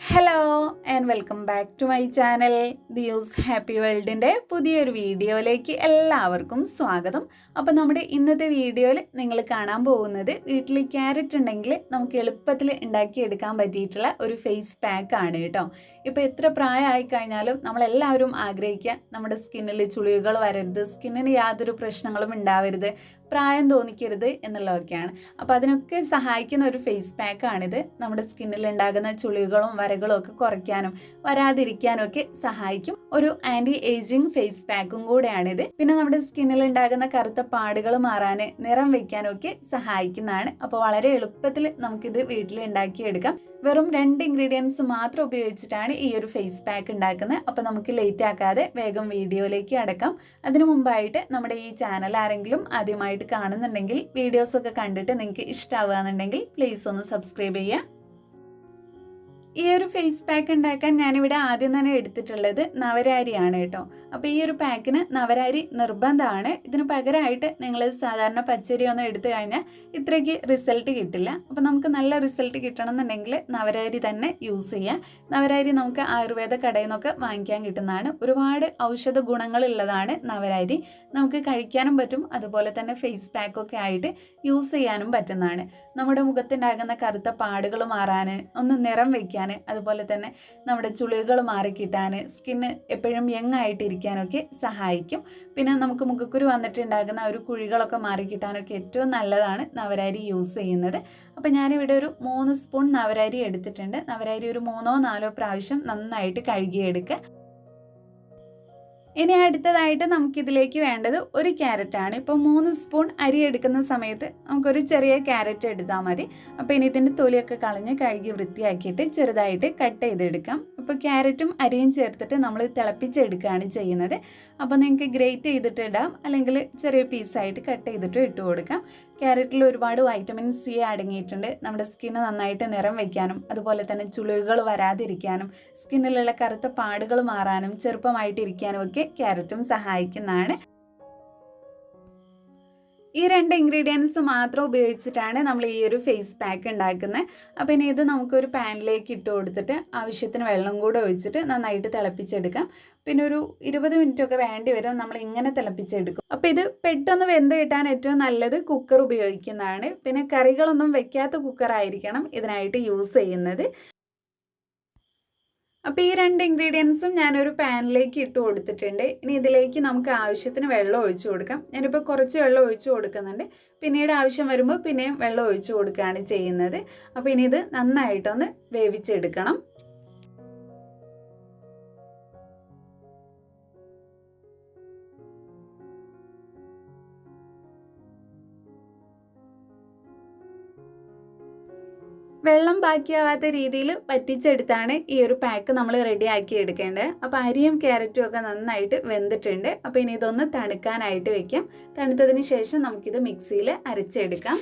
Hello and welcome back to my channel ദിയൂസ് happy വേൾഡിന്റെ പുതിയൊരു വീഡിയോയിലേക്ക് എല്ലാവർക്കും സ്വാഗതം. അപ്പോൾ നമ്മുടെ ഇന്നത്തെ വീഡിയോയിൽ നിങ്ങൾ കാണാൻ പോകുന്നത് വീട്ടിൽ ക്യാരറ്റ് ഉണ്ടെങ്കിൽ നമുക്ക് എളുപ്പത്തിൽ ഉണ്ടാക്കിയെടുക്കാൻ പറ്റിയിട്ടുള്ള ഒരു ഫേസ് പാക്ക് ആണ് കേട്ടോ. ഇപ്പോൾ എത്ര പ്രായമായി കഴിഞ്ഞാലും നമ്മളെല്ലാവരും ആഗ്രഹിക്കുക നമ്മുടെ സ്കിന്നിൽ ചുളികൾ വരരുത് സ്കിന്നിന് യാതൊരു പ്രശ്നങ്ങളും ഉണ്ടാവരുത്. പ്രായം തോന്നിക്കരുത് എന്നുള്ളതൊക്കെയാണ്. അപ്പോൾ അതിനൊക്കെ സഹായിക്കുന്ന ഒരു ഫേസ് പാക്കാണിത് നമ്മുടെ സ്കിന്നിൽ ഉണ്ടാകുന്ന ചുളികളും വരകളും ഒക്കെ കുറയ്ക്കാനും വരാതിരിക്കാനും ഒക്കെ സഹായിക്കും. ഒരു ആന്റി ഏജിങ് ഫേസ് പാക്കും കൂടെയാണിത്. പിന്നെ നമ്മുടെ സ്കിന്നിൽ ഉണ്ടാകുന്ന കറുത്ത പാടുകൾ മാറാൻ നിറം വെക്കാനും ഒക്കെ സഹായിക്കുന്നതാണ്. അപ്പോൾ വളരെ എളുപ്പത്തിൽ നമുക്കിത് വീട്ടിൽ ഉണ്ടാക്കിയെടുക്കാം. വെറും രണ്ട് ഇൻഗ്രീഡിയൻസ് മാത്രം ഉപയോഗിച്ചിട്ടാണ് ഈ ഒരു ഫേസ് പാക്ക് ഉണ്ടാക്കുന്നത്. അപ്പോൾ നമുക്ക് ലേറ്റ് ആക്കാതെ വേഗം വീഡിയോയിലേക്ക് അടക്കാം. അതിനു മുമ്പായിട്ട് നമ്മുടെ ഈ ചാനൽ ആരെങ്കിലും ആദ്യമായിട്ട് കാണുന്നുണ്ടെങ്കിൽ വീഡിയോസൊക്കെ കണ്ടിട്ട് നിങ്ങൾക്ക് ഇഷ്ടമാവുകയെന്നുണ്ടെങ്കിൽ പ്ലീസ് ഒന്ന് സബ്സ്ക്രൈബ് ചെയ്യുക. ഈ ഒരു ഫേസ് പാക്ക് ഉണ്ടാക്കാൻ ഞാനിവിടെ ആദ്യം തന്നെ എടുത്തിട്ടുള്ളത് നവരാരിയാണ് കേട്ടോ. അപ്പോൾ ഈ ഒരു പാക്കിന് നവരാരി നിർബന്ധമാണ്. ഇതിന് പകരമായിട്ട് നിങ്ങൾ സാധാരണ പച്ചരി ഒന്നും എടുത്തു കഴിഞ്ഞാൽ ഇത്രയ്ക്ക് റിസൾട്ട് കിട്ടില്ല. അപ്പോൾ നമുക്ക് നല്ല റിസൾട്ട് കിട്ടണം എന്നുണ്ടെങ്കിൽ നവരാരി തന്നെ യൂസ് ചെയ്യാം. നവരാരി നമുക്ക് ആയുർവേദ കടയിൽ നിന്നൊക്കെ വാങ്ങിക്കാൻ കിട്ടുന്നതാണ്. ഒരുപാട് ഔഷധ ഗുണങ്ങളുള്ളതാണ് നവരാരി. നമുക്ക് കഴിക്കാനും പറ്റും. അതുപോലെ തന്നെ ഫേസ് പാക്കൊക്കെ ആയിട്ട് യൂസ് ചെയ്യാനും പറ്റുന്നതാണ്. നമ്മുടെ മുഖത്തുണ്ടാകുന്ന കറുത്ത പാടുകൾ മാറാൻ ഒന്ന് നിറം വയ്ക്കാൻ അതുപോലെ തന്നെ നമ്മുടെ ചുളിവുകൾ മാറിക്കിട്ടാൻ സ്കിന്ന് എപ്പോഴും യങ് ആയിട്ടിരിക്കാനൊക്കെ സഹായിക്കും. പിന്നെ നമുക്ക് മുഖക്കുരു വന്നിട്ടുണ്ടാകുന്ന ഒരു കുഴികളൊക്കെ മാറിക്കിട്ടാനൊക്കെ ഏറ്റവും നല്ലതാണ് നവരാരി യൂസ് ചെയ്യുന്നത്. അപ്പോൾ ഞാനിവിടെ ഒരു മൂന്ന് സ്പൂൺ നവരാരി എടുത്തിട്ടുണ്ട്. നവരാരി ഒരു മൂന്നോ നാലോ പ്രാവശ്യം നന്നായിട്ട് കഴുകിയെടുക്കുക. ഇനി അടുത്തതായിട്ട് നമുക്കിതിലേക്ക് വേണ്ടത് ഒരു ക്യാരറ്റ് ആണ് ഇപ്പോൾ മൂന്ന് സ്പൂൺ അരി എടുക്കുന്ന സമയത്ത് നമുക്കൊരു ചെറിയ ക്യാരറ്റ് എടുത്താൽ മതി. അപ്പോൾ ഇനി ഇതിന്റെ തൊലിയൊക്കെ കളഞ്ഞ് കഴുകി വൃത്തിയാക്കിയിട്ട് ചെറുതായിട്ട് കട്ട് ചെയ്തെടുക്കാം. ഇപ്പോൾ ക്യാരറ്റും അരിയും ചേർത്തിട്ട് നമ്മൾ തിളപ്പിച്ചെടുക്കുകയാണ് ചെയ്യുന്നത്. അപ്പോൾ നിങ്ങൾക്ക് ഗ്രേറ്റ് ചെയ്തിട്ട് ഇടാം. അല്ലെങ്കിൽ ചെറിയ പീസായിട്ട് കട്ട് ചെയ്തിട്ട് ഇട്ട് കൊടുക്കാം. ക്യാരറ്റിൽ ഒരുപാട് വൈറ്റമിൻ സി അടങ്ങിയിട്ടുണ്ട്. നമ്മുടെ സ്കിന്ന് നന്നായിട്ട് നിറം വയ്ക്കാനും അതുപോലെ തന്നെ ചുളിവുകൾ വരാതിരിക്കാനും സ്കിന്നിലുള്ള കറുത്ത പാടുകൾ മാറാനും ചെറുപ്പമായിട്ടിരിക്കാനും ഒക്കെ ക്യാരറ്റും സഹായിക്കുന്നതാണ്. ഈ രണ്ട് ഇൻഗ്രീഡിയൻസ് മാത്രം ഉപയോഗിച്ചിട്ടാണ് നമ്മൾ ഈ ഒരു ഫേസ് പാക്ക് ഉണ്ടാക്കുന്നത്. അപ്പോൾ ഇനി ഇത് നമുക്കൊരു പാനിലേക്ക് ഇട്ട് കൊടുത്തിട്ട് ആവശ്യത്തിന് വെള്ളം കൂടെ ഒഴിച്ചിട്ട് നന്നായിട്ട് തിളപ്പിച്ചെടുക്കാം. പിന്നെ ഒരു ഇരുപത് മിനിറ്റൊക്കെ വേണ്ടി വരും നമ്മൾ ഇങ്ങനെ തിളപ്പിച്ചെടുക്കും. അപ്പോൾ ഇത് പെട്ടെന്ന് വെന്ത് കിട്ടാൻ ഏറ്റവും നല്ലത് കുക്കർ ഉപയോഗിക്കുന്നതാണ്. പിന്നെ കറികളൊന്നും വെക്കാത്ത കുക്കറായിരിക്കണം ഇതിനായിട്ട് യൂസ് ചെയ്യുന്നത്. അപ്പോൾ ഈ രണ്ട് ഇൻഗ്രീഡിയൻസും ഞാനൊരു പാനിലേക്ക് ഇട്ട് കൊടുത്തിട്ടുണ്ട്. ഇനി ഇതിലേക്ക് നമുക്ക് ആവശ്യത്തിന് വെള്ളം ഒഴിച്ച് കൊടുക്കാം. ഞാനിപ്പോൾ കുറച്ച് വെള്ളം ഒഴിച്ച് കൊടുക്കുന്നുണ്ട്. പിന്നീട് ആവശ്യം വരുമ്പോൾ പിന്നെയും വെള്ളം ഒഴിച്ച് കൊടുക്കുകയാണ് ചെയ്യുന്നത്. അപ്പോൾ ഇനി ഇത് നന്നായിട്ടൊന്ന് വേവിച്ചെടുക്കണം. വെള്ളം ബാക്കിയാവാത്ത രീതിയിൽ പറ്റിച്ചെടുത്താണ് ഈ ഒരു പാക്ക് നമ്മൾ റെഡി ആക്കി എടുക്കേണ്ടത്. അപ്പോൾ അരിയും ക്യാരറ്റും ഒക്കെ നന്നായിട്ട് വെന്തിട്ടുണ്ട്. അപ്പോൾ ഇനി ഇതൊന്ന് തണുക്കാനായിട്ട് വെക്കാം. തണുത്തതിന് ശേഷം നമുക്കിത് മിക്സിയിൽ അരച്ചെടുക്കാം.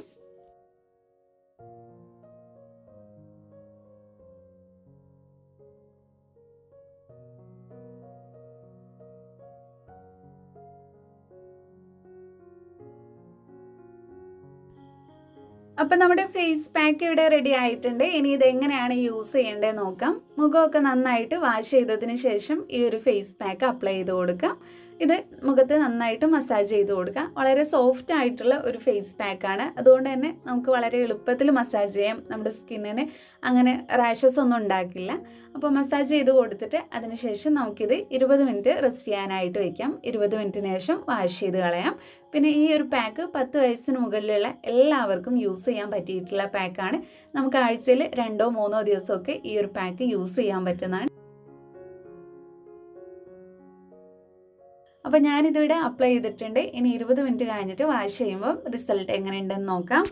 അപ്പം നമ്മുടെ ഫേസ് പാക്ക് ഇവിടെ റെഡി ആയിട്ടുണ്ട്. ഇനി ഇത് എങ്ങനെയാണ് യൂസ് ചെയ്യേണ്ടത് നോക്കാം. മുഖമൊക്കെ നന്നായിട്ട് വാഷ് ചെയ്തതിന് ശേഷം ഈ ഒരു ഫേസ് പാക്ക് അപ്ലൈ ചെയ്ത് കൊടുക്കാം. ഇത് മുഖത്ത് നന്നായിട്ട് മസാജ് ചെയ്ത് കൊടുക്കുക. വളരെ സോഫ്റ്റ് ആയിട്ടുള്ള ഒരു ഫേസ് പാക്കാണ് അതുകൊണ്ട് തന്നെ നമുക്ക് വളരെ എളുപ്പത്തിൽ മസാജ് ചെയ്യാം നമ്മുടെ സ്കിന്നിന് അങ്ങനെ റാഷസ് ഒന്നും ഉണ്ടാക്കില്ല. അപ്പോൾ മസാജ് ചെയ്ത് കൊടുത്തിട്ട് അതിനുശേഷം നമുക്കിത് ഇരുപത് മിനിറ്റ് റെസ്റ്റ് ചെയ്യാനായിട്ട് വയ്ക്കാം ഇരുപത് മിനിറ്റിന് ശേഷം വാഷ് ചെയ്ത് കളയാം. പിന്നെ ഈ ഒരു പാക്ക് പത്ത് വയസ്സിന് മുകളിലുള്ള എല്ലാവർക്കും യൂസ് ചെയ്യാൻ പറ്റിയിട്ടുള്ള പാക്കാണ് നമുക്ക് ആഴ്ചയിൽ രണ്ടോ മൂന്നോ ദിവസമൊക്കെ ഈ ഒരു പാക്ക് യൂസ് ചെയ്യാൻ പറ്റുന്നതാണ്. അപ്പോൾ ഞാനിതിവിടെ അപ്ലൈ ചെയ്തിട്ടുണ്ട്. ഇനി ഇരുപത് മിനിറ്റ് കഴിഞ്ഞിട്ട് വാഷ് ചെയ്യുമ്പോൾ റിസൾട്ട് എങ്ങനെയുണ്ടെന്ന് നോക്കാം.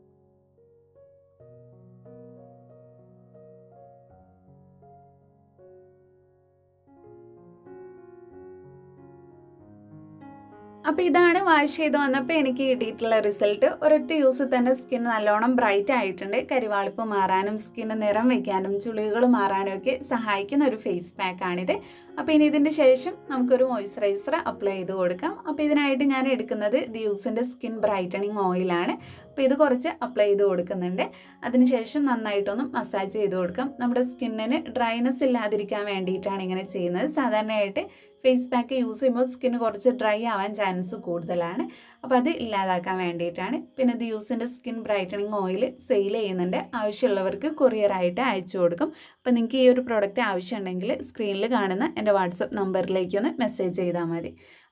അപ്പോൾ ഇതാണ് വാഷ് ചെയ്ത് വന്നപ്പോൾ എനിക്ക് കിട്ടിയിട്ടുള്ള റിസൾട്ട്. ഒരൊറ്റ യൂസ് തന്നെ സ്കിൻ നല്ലോണം ബ്രൈറ്റ് ആയിട്ടുണ്ട്. കരിവാളിപ്പ് മാറാനും സ്കിന്ന് നിറം വയ്ക്കാനും ചുളികൾ മാറാനും ഒക്കെ സഹായിക്കുന്ന ഒരു ഫേസ് പാക്കാണിത്. അപ്പോൾ ഇനി ഇതിന്റെ ശേഷം നമുക്കൊരു മോയ്സ്ചറൈസർ അപ്ലൈ ചെയ്ത് കൊടുക്കാം. അപ്പോൾ ഇതിനായിട്ട് ഞാൻ എടുക്കുന്നത് ദ്യൂസിന്റെ സ്കിൻ ബ്രൈറ്റനിങ് ഓയിലാണ്. അപ്പോൾ ഇത് കുറച്ച് അപ്ലൈ ചെയ്ത് കൊടുക്കുന്നുണ്ട്. അതിനുശേഷം നന്നായിട്ടൊന്ന് മസാജ് ചെയ്ത് കൊടുക്കാം. നമ്മുടെ സ്കിന്നിന് ഡ്രൈനെസ് ഇല്ലാതിരിക്കാൻ വേണ്ടിയിട്ടാണ് ഇങ്ങനെ ചെയ്യുന്നത്. സാധാരണയായിട്ട് ഫേസ് പാക്ക് യൂസ് ചെയ്യുമ്പോൾ സ്കിന്ന് കുറച്ച് ഡ്രൈ ആവാൻ ചാൻസ് കൂടുതലാണ്. അപ്പോൾ അത് ഇല്ലാതാക്കാൻ വേണ്ടിയിട്ടാണ്. പിന്നെ ഇത് യൂസിന്റെ സ്കിൻ ബ്രൈറ്റനിങ് ഓയിൽ സെയിൽ ചെയ്യുന്നുണ്ട്. ആവശ്യമുള്ളവർക്ക് കൊറിയറായിട്ട് അയച്ചു കൊടുക്കും. അപ്പോൾ നിങ്ങൾക്ക് ഈ ഒരു പ്രോഡക്റ്റ് ആവശ്യമുണ്ടെങ്കിൽ സ്ക്രീനിൽ കാണുന്ന എന്റെ വാട്സപ്പ് നമ്പറിലേക്കൊന്ന് മെസ്സേജ് ചെയ്താൽ മതി.